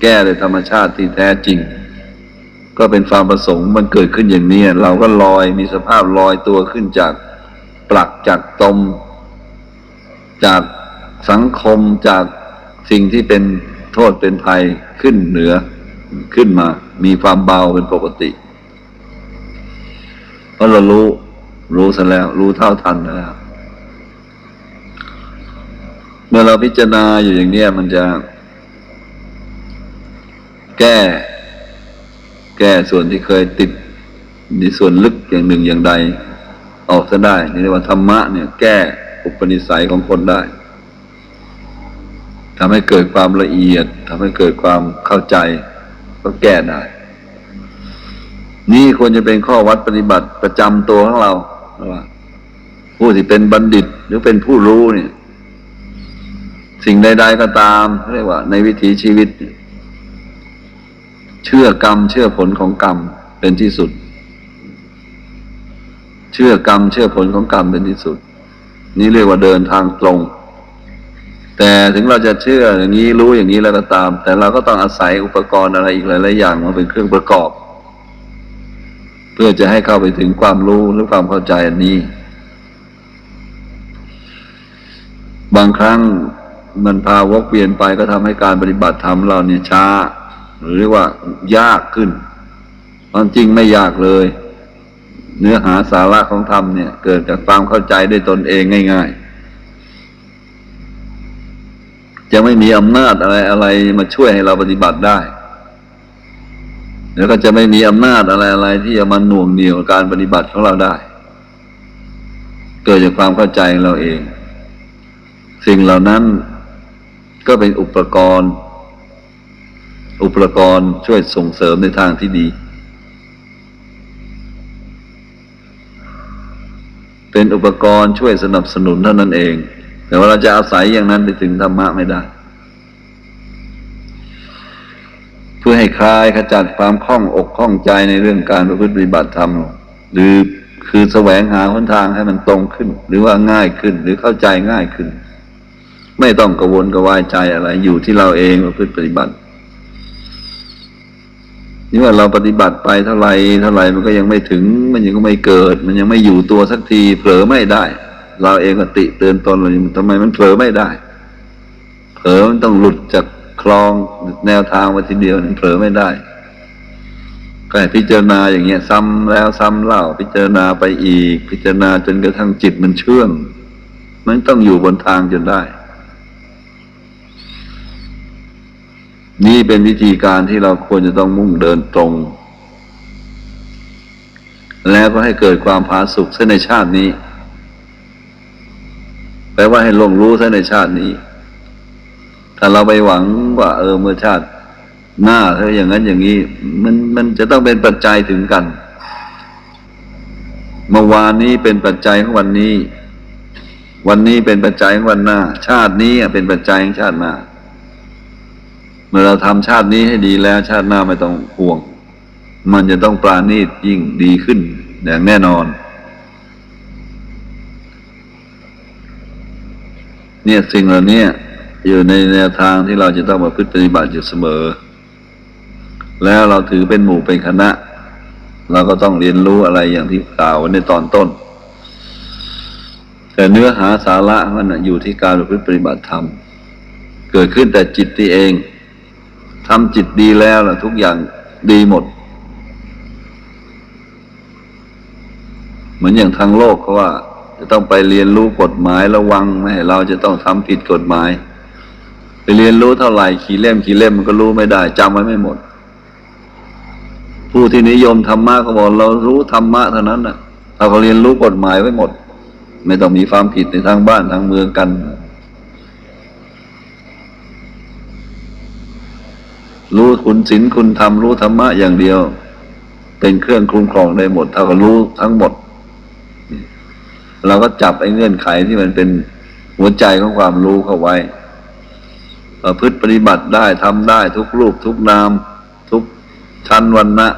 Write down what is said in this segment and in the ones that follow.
แก้โดยธรรมชาติที่แท้จริง ก็เป็นความประสงค์มันเกิดขึ้นอย่างนี้ เราก็ลอยมีสภาพลอยตัวขึ้นจากปลักจากตม จากสังคมจากสิ่งที่เป็นโทษเป็นภัยขึ้นเหนือขึ้นมา มีความเบาเป็นปกติ เพราะเรารู้รู้ซะแล้ว รู้เท่าทันแล้ว เมื่อเราพิจารณาอยู่อย่างนี้มันจะ แก้ แก้ส่วนที่เคยติดในส่วนลึกอย่างหนึ่งอย่างใด ออกซะได้นี่เรียกว่าธรรมะเนี่ย แก้อุปนิสัยของคนได้ทำให้เกิดความละเอียดทำให้เกิดความเข้าใจ ก็แก้ได้ นี่ควรจะเป็นข้อวัดปฏิบัติประจำตัวของเราว่าผู้ที่เป็นบัณฑิตหรือเป็นผู้รู้เนี่ย สิ่งใด ๆ ก็ตามเรียกว่า ในวิถีชีวิตเเชื่อกรรม เชื่อผลของกรรมเป็นที่สุด เชื่อกรรม เชื่อผลของกรรมเป็นที่สุด นี่เรียกว่าเดินทางตรง แต่ถึงเราจะเชื่ออย่างนี้รู้อย่างนี้แล้วก็ตาม แต่เราก็ต้องอาศัยอุปกรณ์อะไรอีกหลายๆอย่างมาเป็นเครื่องประกอบ เพื่อจะให้เข้าไปถึงความรู้หรือความเข้าใจอันนี้ บางครั้งมันพาวกเวียนไปก็ทำให้การปฏิบัติธรรมเราเนี่ยช้า หรือเรียกว่ายากขึ้นความจริงไม่ยากเลย เนื้อหาสาระของธรรมเนี่ย เกิดจากความเข้าใจด้วยตนเองง่าย ๆ จะไม่มีอำนาจอะไรอะไรมาช่วยให้เราปฏิบัติได้แล้วก็จะไม่มีอำนาจอะไรอะไรที่จะมาหน่วงเหนี่ยวการปฏิบัติของเราได้ เกิดจากความเข้าใจเราเอง สิ่งเหล่านั้นก็เป็นอุปกรณ์ อุปกรณ์ช่วยส่งเสริมในทางที่ดี เป็นอุปกรณ์ช่วยสนับสนุนเท่านั้นเอง แต่ว่าเราจะอาศัยอย่างนั้นไปถึงธรรมะไม่ได้ เพื่อให้คลายขจัดความคล่องอกคล่องใจในเรื่องการประพฤติปฏิบัติธรรมหรือคือแสวงหาหนทางให้มันตรงขึ้น หรือว่าง่ายขึ้นหรือเข้าใจง่ายขึ้น ไม่ต้องกระวนกระวายใจอะไรอยู่ที่เราเองประพฤติปฏิบัติ นี่ว่าเราปฏิบัติไปเท่าไรเท่าไรมันก็ยังไม่ถึง มันยังก็ไม่เกิด มันยังไม่อยู่ตัวสักที เผลอไม่ได้ เราเองก็ติเตือนตนเราอยู่ทำไมมันเผลอไม่ได้ เผลอมันต้องหลุดจากคลองแนวทางมาทีเดียวมันเผลอไม่ได้ก็ให้พิจารณาอย่างเงี้ย ซ้ำแล้วซ้ำเล่าพิจารณาไปอีก พิจารณาจนกระทั่งจิตมันเชื่อง มันต้องอยู่บนทางจนได้ นี่เป็นวิธีการที่เราควรจะต้องมุ่งเดินตรง แล้วก็ให้เกิดความผาสุกเส้นในชาตินี้ แปลว่าให้ลงรู้เส้นในชาตินี้ ถ้าเราไปหวังว่า เออเมื่อชาติหน้าเธออย่างนั้นอย่างนี้ มันมันจะต้องเป็นปัจจัยถึงกัน เมื่อวานนี้เป็นปัจจัยของวันนี้ วันนี้เป็นปัจจัยของวันหน้า ชาตินี้เป็นปัจจัยของชาติหน้า มื่อเราทำชาตินี้ให้ดีแล้ว ชาติหน้าไม่ต้องห่วง มันจะต้องปราณีตยิ่งดีขึ้น อย่างแน่นอน เนี่ยสิ่งเหล่านี้อยู่ในแนวทางที่เราจะต้องมาพฤติปฏิบัติอยู่เสมอ แล้วเราถือเป็นหมู่เป็นคณะ เราก็ต้องเรียนรู้อะไรอย่างที่กล่าวไว้ในตอนต้น แต่เนื้อหาสาระมันอยู่ที่การประพฤติปฏิบัติธรรม เกิดขึ้นแต่จิตที่เอง ทำจิตดีแล้วล่ะทุกอย่างดีหมด เหมือนอย่างทางโลกเขาว่า จะต้องไปเรียนรู้กฎหมายระวังไม่ให้เราจะต้องทำผิดกฎหมาย ไปเรียนรู้เท่าไหร่ขี่เล่มขี่เล่มมันก็รู้ไม่ได้จำไว้ไม่หมด ผู้ที่นิยมธรรมะเขาบอกเรารู้ธรรมะเท่านั้นนะเราก็เรียนรู้กฎหมายไว้หมด ไม่ต้องมีความผิดในทางบ้านทางเมืองกัน รู้คุณศีลคุณธรรมรู้ธรรมะอย่างเดียว เป็นเครื่องคุ้มครองได้หมด เท่ากับรู้ทั้งหมด เราก็จับไอ้เงื่อนไขที่มันเป็นหัวใจของความรู้เข้าไว้ประพฤติปฏิบัติได้ทำได้ทุกรูป ทุกนาม ทุกชั้นวันนะ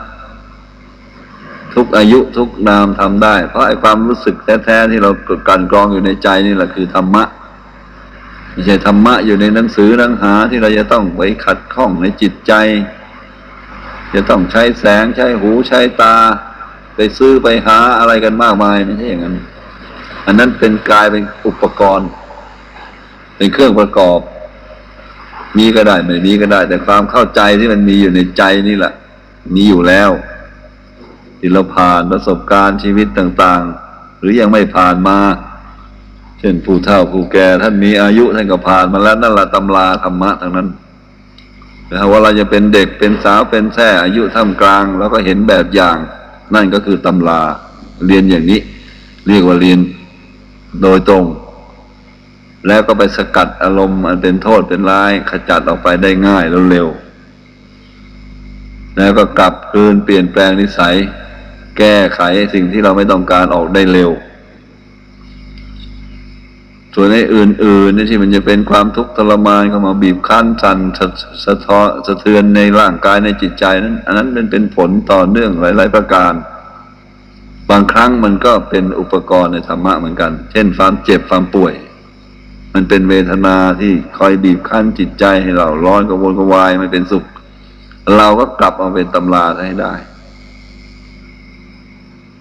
ทุกอายุทุกนามทำได้ เพราะไอ้ความรู้สึกแท้ๆที่เรากันกรองอยู่ในใจนี่แหละคือธรรมะ ไม่ใช่ธรรมะอยู่ในหนังสือหนังหาที่เราจะต้องไปขัดข้องในจิตใจ จะต้องใช้แสงใช้หูใช้ตา ไปซื้อไปหาอะไรกันมากมายไม่ใช่อย่างนั้น อันนั้นเป็นกายเป็นอุปกรณ์ เป็นเครื่องประกอบ มีก็ได้ไม่มีก็ได้ แต่ความเข้าใจที่มันมีอยู่ในใจนี่แหละมีอยู่แล้วที่เราผ่านประสบการณ์ชีวิตต่าง ๆ หรือยังไม่ผ่านมา ช่นผู้เฒ่าผู้แก่ท่านมีอายุท่านก็ผ่านมาแล้วนั่นแหละตำราธรรมะทั้งนั้นแต่ถ้าว่าเราจะเป็นเด็กเป็นสาวเป็นแท่อายุท่ามกลาง แล้วก็เห็นแบบอย่าง นั่นก็คือตำราเรียนอย่างนี้ เรียกว่าเรียนโดยตรง แล้วก็ไปสกัดอารมณ์อันเป็นโทษเป็นร้ายขจัดออกไปได้ง่ายแล้วเร็วแล้วก็กลับคืนเปลี่ยนแปลงนิสัย แก้ไขสิ่งที่เราไม่ต้องการออกได้เร็ว ส่วนในอื่นๆนี่ที่มันจะเป็นความทุกข์ทรมานเข้ามาบีบคั้นสั่นสะสะท้อสะเทือนในร่างกายในจิตใจนั้นอันนั้นเป็นเป็นผลต่อเนื่องหลาย ๆ ประการ บางครั้งมันก็เป็นอุปกรณ์ในธรรมะเหมือนกัน เช่นความเจ็บความป่วย มันเป็นเวทนาที่คอยบีบคั้นจิตใจให้เราร้อนกระวนกระวายไม่เป็นสุข เราก็กลับเอาเป็นตำราให้ได้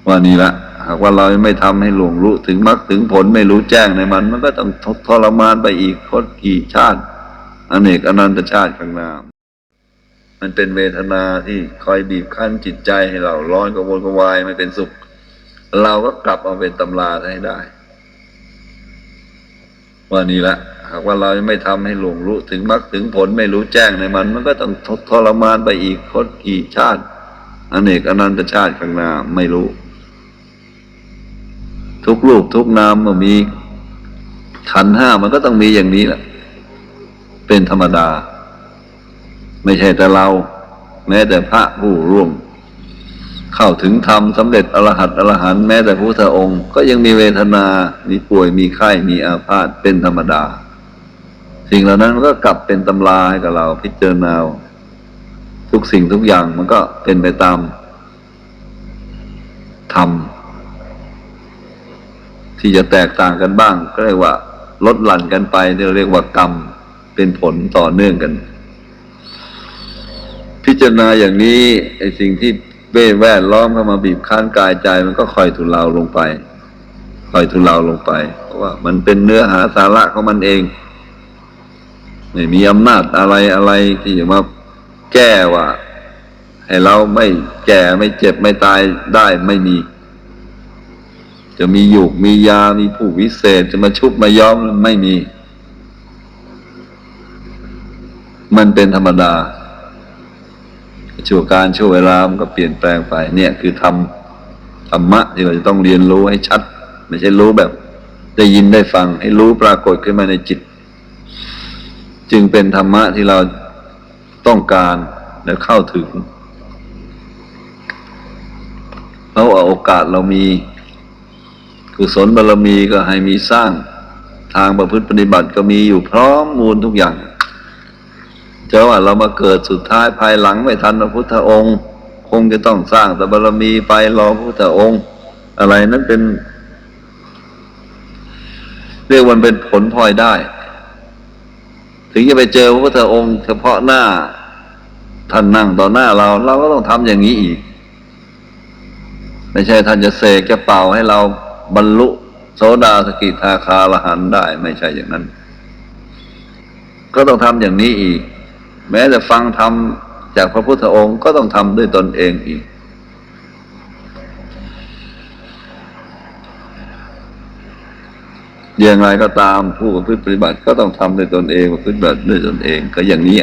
ว่านี่ละ หากว่าเราไม่ทำให้หลวงรู้ถึงมรรคถึงผลไม่รู้แจ้งในมัน มันก็ต้องททรมานไปอีกคดกี่ชาติอเนกอนันตชาติข้างหน้ามันเป็นเวทนาที่คอยบีบคั้นจิตใจให้เราร้อนกระวนกระวายไม่เป็นสุข เราก็กลับเอาเป็นตำราให้ได้ว่านี่ละหากว่าเราไม่ทำให้หลวงรู้ถึงมรรคถึงผลไม่รู้แจ้งในมัน มันก็ต้องททรมานไปอีกคดกี่ชาติอเนกอนันตชาติข้างหน้าไม่รู้ ทุกรูปทุกนามมันมีขันห้ามันก็ต้องมีอย่างนี้แหละ เป็นธรรมดา ไม่ใช่แต่เรา แม้แต่พระผู้ร่วม เข้าถึงธรรมสำเร็จอรหัตอรหันแม้แต่พระพุทธองค์ ก็ยังมีเวทนา มีป่วยมีไข้มีอาพาธเป็นธรรมดา สิ่งเหล่านั้นมันก็กลับเป็นตำราให้กับเราพิจารณาทุกสิ่งทุกอย่างมันก็เป็นไปตามธรรม ที่จะแตกต่างกันบ้างก็เรียกว่า ลดหลั่นกันไปเราเรียกว่ากรรมเป็นผลต่อเนื่องกัน พิจารณาอย่างนี้ไอ้สิ่งที่เว้แวดล้อมเข้ามาบีบคั้นกายใจ มันก็ค่อยทุเลาลงไปค่อยทุเลาลงไป เพราะว่ามันเป็นเนื้อหาสาระของมันเอง ไม่มีอำนาจอะไรอะไรที่จะมาแก้ว่า ให้เราไม่แก่ไม่เจ็บไม่ตายได้ไม่มี จะมีอยู่มียา มีผู้วิเศษ จะมาชุบมาย้อมไม่มี มันเป็นธรรมดา ชั่วการชั่วเวลา มันก็เปลี่ยนแปลงไป เนี่ยคือธรรมธรรมะที่เราจะต้องเรียนรู้ให้ชัด ไม่ใช่รู้แบบได้ยินได้ฟัง ให้รู้ปรากฏขึ้นมาในจิต จึงเป็นธรรมะที่เราต้องการและเข้าถึงเพราะว่าโอกาสเรามี กุศลบารมีก็ให้มีสร้างทางประพฤติปฏิบัติก็มีอยู่พร้อมมูลทุกอย่างเจะว่าเรามาเกิดสุดท้ายภายหลังไม่ทันพระพุทธองค์ คงจะต้องสร้างแต่บารมีไปรอพระพุทธองค์ อะไรนั้นเป็น เรียกวันเป็นผลพลอยได้ ถึงจะไปเจอพระพุทธองค์ เฉพาะหน้าท่านนั่งต่อหน้าเรา เราก็ต้องทำอย่างนี้อีก ไม่ใช่ท่านจะเสกจะเป่าให้เรา บรรลุโสดาสกิทาคาละหันได้ไม่ใช่อย่างนั้น ก็ต้องทำอย่างนี้อีก แม้แต่ฟังธรรมจากพระพุทธองค์ก็ต้องทำด้วยตนเองอีก อย่างไรก็ตามผู้ประพฤติปฏิบัติก็ต้องทำด้วยตนเองประพฤติปฏิบัติด้วยตนเองก็อย่างนี้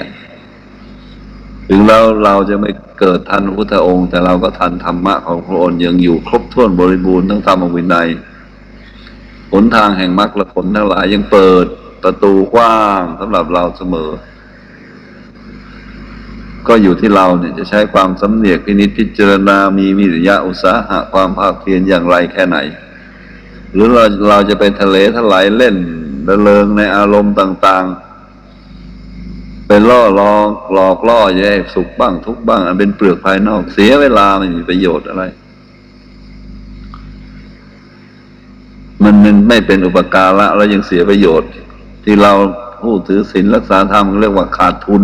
ถึงแล้วเราจะไม่เกิดทันพระพุทธองค์ แต่เราก็ทันธรรมะของพระองค์ยังอยู่ครบถ้วนบริบูรณ์ทั้งธรรมวินัยหนทางแห่งมรรคและผลทั้งหลายยังเปิดประตูกว้างสำหรับเราเสมอ ก็อยู่ที่เราเนี่ยจะใช้ความสำเนียกพินิจพิจารณา มีวิริยะอุตสาหะความภาคเพียรอย่างไรแค่ไหน หรือเราเราจะไปทะเลทลายเล่นระเริงในอารมณ์ต่าง ๆ ล่อลองหลอกล่อแย่สุขบ้างทุกบ้าง อันเป็นเปลือกภายนอกเสียเวลาไม่มีประโยชน์อะไรมันมันไม่เป็นอุปการะแล้วยังเสียประโยชน์ ที่เราผู้ถือศีลรักษาธรรมเรียกว่าขาดทุน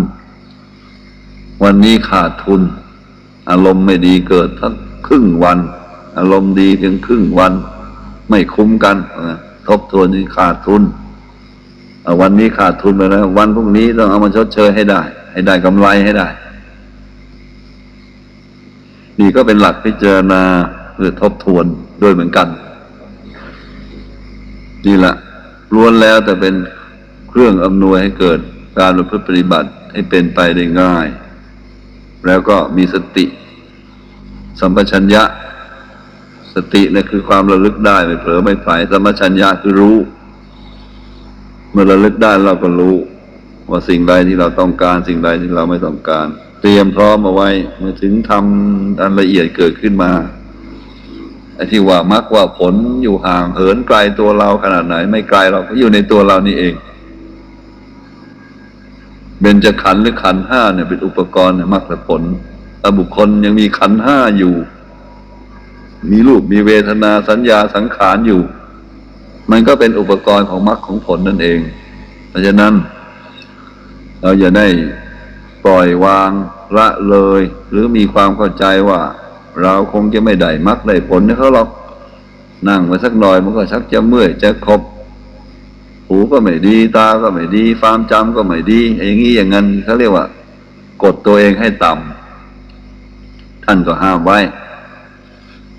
วันนี้ขาดทุน อารมณ์ไม่ดีเกิดทั้งครึ่งวัน อารมณ์ดีเพียงครึ่งวัน ไม่คุ้มกันทบทวนนี่ขาดทุน วันนี้ขาดทุนไปแล้ว วันพรุ่งนี้ต้องเอามาชดเชยให้ได้ ให้ได้กำไรให้ได้ นี่ก็เป็นหลักพิจารณาหรือทบทวนด้วยเหมือนกัน นี่แหละล้วนแล้วแต่เป็นเครื่องอำนวยให้เกิดการประพฤติปฏิบัติให้เป็นไปได้ง่าย แล้วก็มีสติ สัมปชัญญะ สติเนี่ยคือความระลึกได้ไม่เผลอไม่ไผลสัมปชัญญะคือรู้ เมื่อเระลึกได้เราก็รู้ ว่าสิ่งใดที่เราต้องการ สิ่งใดที่เราไม่ต้องการ เตรียมพร้อมเอาไว้ เมื่อถึงทำอันละเอียดเกิดขึ้นมาไอ้ที่ว่ามักว่าผลอยู่ห่างเหินไกลตัวเราขนาดไหน ไม่ไกลเราก็อยู่ในตัวเรานี่เองเบญจขันธ์หรือขันธ์ห้าเนี่ยเป็นอุปกรณ์ในมรรคผลถ้าบุคคลยังมีขันธ์ห้าอยู่ มีรูปมีเวทนาสัญญาสังขารอยู่ มันก็เป็นอุปกรณ์ของมรรคของผลนั่นเอง เพราะฉะนั้น เราอย่าได้ปล่อยวางละเลย หรือมีความเข้าใจว่า เราคงจะไม่ได้มรรคได้ผลนะเขาหรอกนั่งมาสักหน่อยมันก็ชักจะเมื่อยจะครบหูก็ไม่ดี ตาก็ไม่ดีความจำก็ไม่ดี อย่างนี้อย่างนั้นเขาเรียกว่า กดตัวเองให้ต่ำท่านก็ห้ามไว้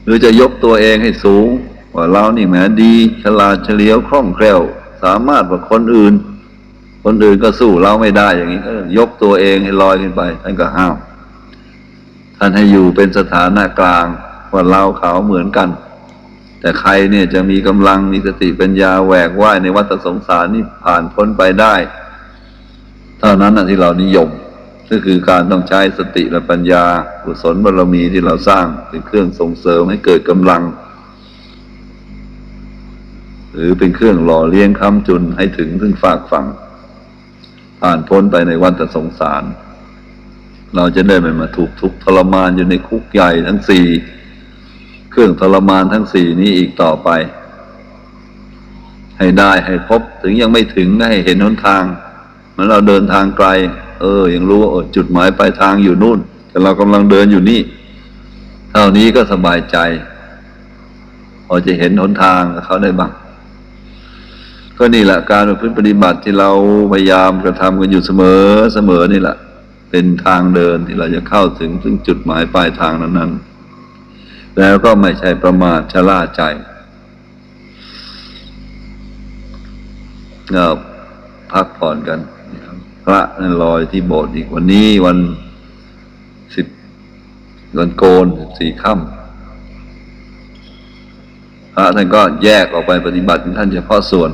หรือจะยกตัวเองให้สูง ว่าเรานี่แหมดีฉลาดเฉลียวคล่องแคล่ว สามารถกว่าคนอื่น คนอื่นก็สู้เราไม่ได้อย่างนี้ก็ยกตัวเองให้ลอยขึ้นไปท่านก็ห้ามท่านให้อยู่เป็นสถานะกลางว่าเราเขาเหมือนกัน แต่ใครเนี่ยจะมีกำลังมีสติปัญญาแหวกว่ายในวัฏสงสารนี่ผ่านพ้นไปได้ เท่านั้นที่เรานิยมก็คือการต้องใช้สติและปัญญากุศลบารมีที่เราสร้างเป็นเครื่องส่งเสริมให้เกิดกำลัง หรือเป็นเครื่องหล่อเลี้ยงค้ำจุนให้ถึงถึงฝากฝังผ่านพ้นไปในวัฏสงสาร เราจะได้ไม่มาถูกทุกทรมานอยู่ในคุกใหญ่ทั้งสี่เครื่องทรมานทั้งสี่นี้อีกต่อไป ให้ได้ให้พบถึงยังไม่ถึงให้เห็นหนทางเมื่อเราเดินทางไกล เออ ยังรู้ว่าออจุดหมายปลายทางอยู่นู่น แต่เรากำลังเดินอยู่นี่เท่านี้ก็สบายใจ พอจะเห็นหนทางเขาได้บ้าง ก็นี่แหละการประพฤติปฏิบัติที่เราพยายามกระทำกันอยู่เสมอเสมอนี่แหละ เป็นทางเดินที่เราจะเข้าถึงซึ่งจุดหมายปลายทางนั้นๆ แล้วก็ไม่ใช่ประมาทชะล่าใจเราพักผ่อนกัน พระนั่นลอยที่โบสถ์อีกวันนี้วันสิบวันโกนสี่ค่ำพระท่านก็แยกออกไปปฏิบัติท่านเฉพาะส่วน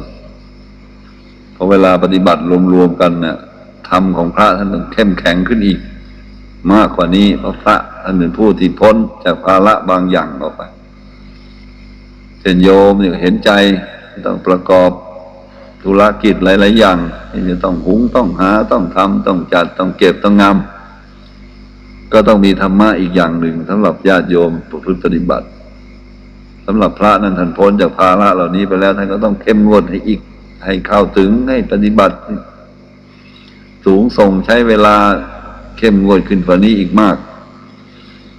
พอเวลาปฏิบัติรวมๆกันเนี่ยธรรมของพระท่านต้องเข้มแข็งขึ้นอีก มากกว่านี้เพราะพระท่านเป็นผู้ที่พ้นจากภาระบางอย่างออกไปเช่นโยมเนี่ยเห็นใจต้องประกอบธุรกิจหลาย ๆ อย่างที่จะต้องหุงต้องหาต้องทำต้องจัดต้องเก็บต้องงำก็ต้องมีธรรมะอีกอย่างหนึ่งสำหรับญาติโยมประพฤติปฏิบัติสำหรับพระนั้นท่านพ้นจากภาระเหล่านี้ไปแล้วท่านก็ต้องเข้มงวดให้อีก ให้เข้าถึงให้ปฏิบัติ สูงส่งใช้เวลาเข้มงวดขึ้นกว่านี้อีกมาก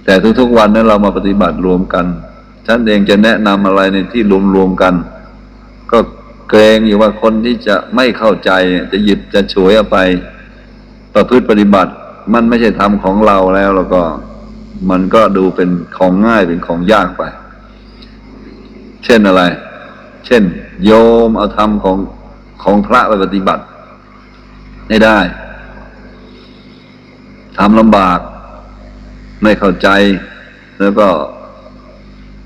แต่ทุกๆวันนั้นเรามาปฏิบัติรวมกันท่านเองจะแนะนำอะไรในที่รวมๆกัน ก็เกรงอยู่ว่าคนที่จะไม่เข้าใจจะหยิบจะฉวยเอาไป ประพฤติปฏิบัติ มันไม่ใช่ธรรมของเราแล้วแล้วก็ มันก็ดูเป็นของง่ายเป็นของยากไป เช่นอะไร เช่น โยมเอาธรรมของ ของพระไปปฏิบัติ ไม่ได้ทำลำบาก ไม่เข้าใจ แล้วก็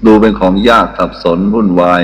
ดูเป็นของยากสับสนวุ่นวาย